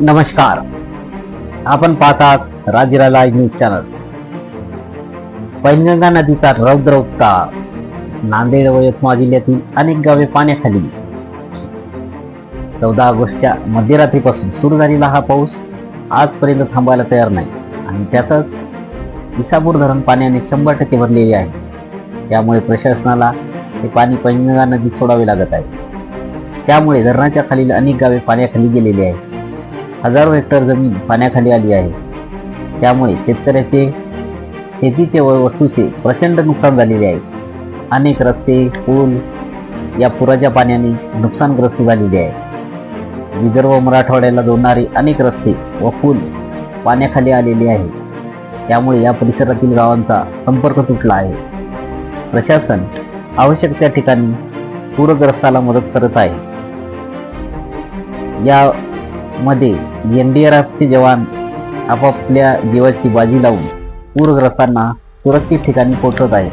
नमस्कार. आपण पाहतात राजराला न्यूज चॅनल. पैनगंगा नदीचा रौद्र उत्तार नांदेड व यवतमाळ जिल्ह्यातील अनेक गावे पाण्याखाली. चौदा ऑगस्टच्या मध्यरात्रीपासून सुरू झालेला हा पाऊस आजपर्यंत थांबायला तयार नाही आणि त्यातच इसापूर धरण पाण्याने शंभर टक्के भरलेले आहे. त्यामुळे प्रशासनाला हे पाणी पैनगंगा नदीत सोडावे लागत आहे. त्यामुळे धरणाच्या खालील अनेक गावे पाण्याखाली गेलेली आहेत. हजारो हेक्टर जमीन पाण्याखाली आली आहे. त्यामुळे शेतकऱ्याचे शेतीचे व वस्तूचे प्रचंड नुकसान झालेले आहे. अनेक रस्ते पूल या पुराच्या पाण्याने नुकसानग्रस्त झालेले आहे. विदर्भ मराठवाड्याला जोडणारे अनेक रस्ते व पूल पाण्याखाली आलेले आहे. त्यामुळे या परिसरातील गावांचा संपर्क तुटला आहे. प्रशासन आवश्यक त्या ठिकाणी पूरग्रस्ताला मदत करत आहे. या मध्ये डी जवान आपापल्या जीवाची बाजी लावून पूरग्रस्तांना सुरक्षित ठिकाणी पोहोचत आहेत.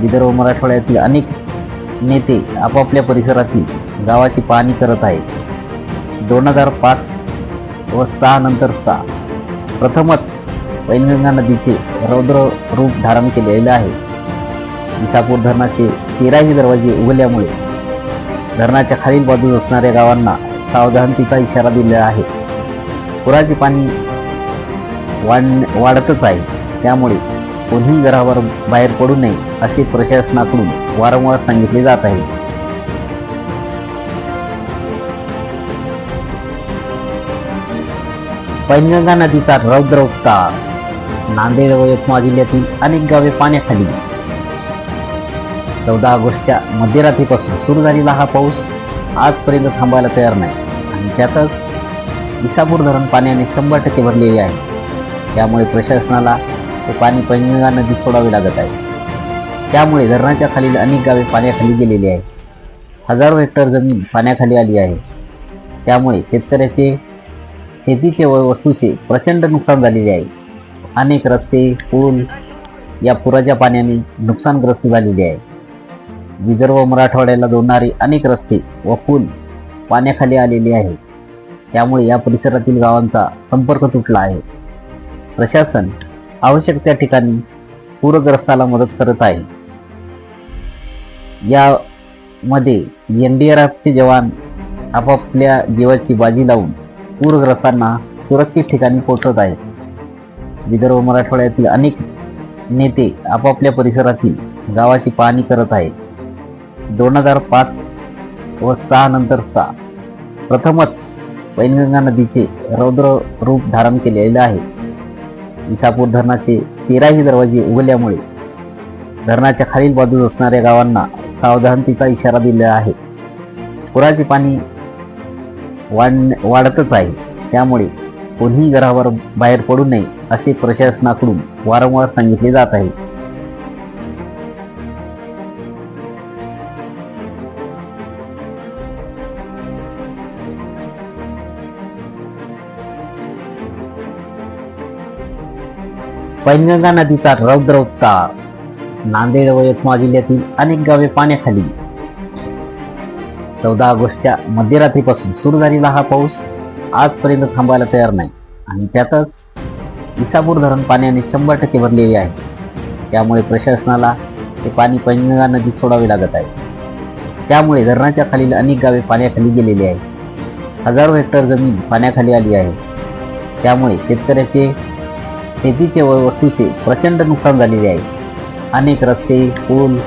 विदर्भ मराठवाड्यातील अनेक नेते आपापल्या परिसरातील गावाची पाहणी करत आहेत. दोन हजार पाच व सहा नंतरचा प्रथमच पैनगंगा नदीचे रौद्र रूप धारण केलेले आहे. विसापूर धरणाचे तेराही दरवाजे उघडल्यामुळे धरणाच्या खालील बाजूस असणाऱ्या गावांना सावधानतेचा इशारा दिला आहे. पुराचे पाणी वाढ वाढतच आहे. त्यामुळे कोणीही घरावर बाहेर पडू नये असे प्रशासनाकडून वारंवार सांगितले जात आहे. पैनगंगा नदीचा रौद्र उत्तार नांदेड व यवतमाळ जिल्ह्यातील अनेक गावे पाण्याखाली. चौदा ऑगस्टच्या मध्यरात्रीपासून सुरू झालेला हा पाऊस आजपर्यंत थांबायला तयार नाही. आणि त्यातच इसापूर धरण पाण्याने शंभर टक्के भरलेले आहे. त्यामुळे प्रशासनाला ते पाणी पैनगंगा नदीत सोडावे लागत आहे. त्यामुळे धरणाच्या खालील अनेक गावे पाण्याखाली गेलेली आहेत. हजारो हेक्टर जमीन पाण्याखाली आली आहे. त्यामुळे शेतकऱ्याचे शेतीचे व वस्तूचे प्रचंड नुकसान झालेले आहे. अनेक रस्ते पूल या पुराच्या पाण्याने नुकसानग्रस्त झालेले आहे. विदर्भ मराठवाड्याला जोडणारे अनेक रस्ते व पूल पाण्याखाली आलेले आहे त्यामुळे या परिसरातील गावांचा संपर्क तुटला आहे. प्रशासन आवश्यक त्या ठिकाणी पूरग्रस्ताला मदत करत आहे. यामध्ये एन डी आर एफचे जवान आपापल्या जीवाची बाजी लावून पूरग्रस्तांना सुरक्षित ठिकाणी पोहोचत आहेत. विदर्भ मराठवाड्यातील अनेक नेते आपापल्या परिसरातील गावाची पाहणी करत आहेत. दोन हजार पाच व सहा नंतरचा प्रथमच पैनगंगा नदीचे रौद्र रूप धारण केलेले आहे. इसापूर धरणाचे तेराही दरवाजे उघडल्यामुळे धरणाच्या खालील बाजूस असणाऱ्या गावांना सावधानतेचा इशारा दिला आहे. पुराचे पाणी वाढ वाढतच आहे. त्यामुळे कोणीही घरावर बाहेर पडू नये असे प्रशासनाकडून वारंवार सांगितले जात आहे. पैनगंगा नदीचा रौद्र उत्तार नांदेड व यवतमाळ जिल्ह्यातील अनेक गावे पाण्याखाली. चौदा ऑगस्टच्या मध्यरात्रीपासून सुरू झालेला हा पाऊस आजपर्यंत थांबायला तयार नाही आणि त्यातच इसापूर धरण पाण्याने शंभर टक्के भरलेले आहे. त्यामुळे प्रशासनाला ते पाणी पैनगंगा नदीत सोडावे लागत आहे. त्यामुळे धरणाच्या खालील अनेक गावे पाण्याखाली गेलेली आहेत. हजारो हेक्टर जमीन पाण्याखाली आली आहे. त्यामुळे शेतकऱ्याचे शेतीचे व वस्तूचे प्रचंड नुकसान झालेले आहे. अनेक रस्ते पूल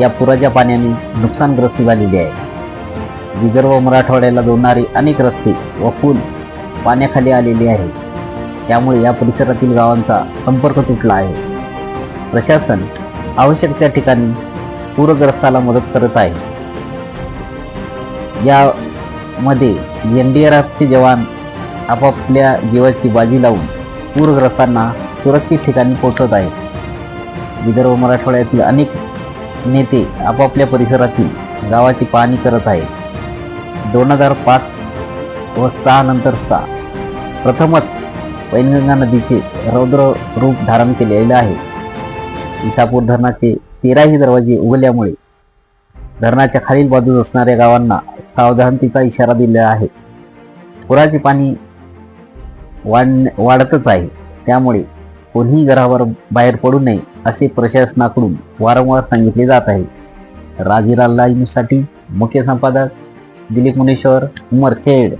या पुराच्या पाण्याने नुकसानग्रस्त झालेले आहे. विदर्भ मराठवाड्याला जोडणारे अनेक रस्ते व पूल पाण्याखाली आलेले आहे त्यामुळे या परिसरातील गावांचा संपर्क तुटला आहे. प्रशासन आवश्यक त्या ठिकाणी पूरग्रस्ताला मदत करत आहे. यामध्ये एन डी आर एफचे जवान आपापल्या जीवाची बाजी लावून पूरग्रस्तांना सुरक्षित ठिकाणी पोहोचत आहेत. विदर्भ मराठवाड्यातील अनेक नेते आपापल्या परिसरातील गावाची पाहणी करत आहेत. दोन हजार पाच व सहा नंतरचा प्रथमच पैनगंगा नदीचे रौद्र रूप धारण केलेले आहे. इसापूर धरणाचे तेराही दरवाजे उघडल्यामुळे धरणाच्या खालील बाजूस असणाऱ्या गावांना सावधानतेचा इशारा दिला आहे. पुराचे पाणी वाढ वाढतच आहे. त्यामुळे कोणीही घरावर बाहेर पडू नये असे प्रशासनाकडून वारंवार सांगितले जात आहे. राजीरा लाईव्हसाठी मुख्य संपादक दिलीप मुनेश्वर उमरखेड